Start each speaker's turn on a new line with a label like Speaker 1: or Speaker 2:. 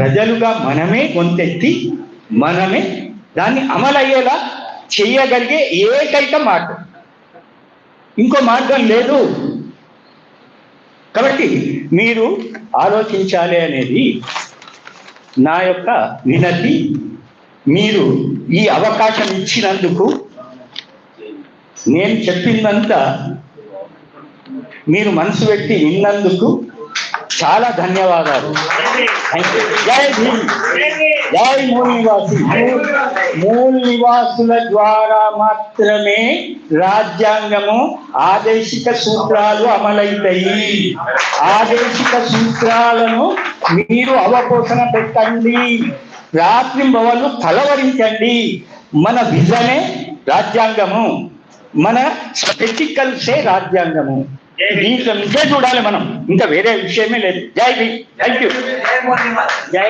Speaker 1: ప్రజలుగా మనమే గొంతెత్తి మనమే దాన్ని అమలయ్యేలా చేయగలిగే ఏకైక మార్గం. ఇంకో మార్గం లేదు. కాబట్టి మీరు ఆలోచించాలి అనేది నా యొక్క వినతి. మీరు ఈ అవకాశం ఇచ్చినందుకు నేను చెప్పిందంతా మీరు మనసు పెట్టి విన్నందుకు చాలా ధన్యవాదాలు. జై భీమ్. జై మూల్ నివాసి మూల్ నివాసుల ద్వారా మాత్రమే రాజ్యాంగము ఆదేశిక సూత్రాలు అమలైతాయి. ఆదేశిక సూత్రాలను మీరు అవపోసన పెట్టండి. రాత్రి భవన్లు కలవరించండి మన విజనే రాజ్యాంగము. మన స్పెటికల్సే రాజ్యాంగము. దీంట్లో నుంచే చూడాలి మనం. ఇంకా వేరే విషయమే లేదు. జై థ్యాంక్ యూ జై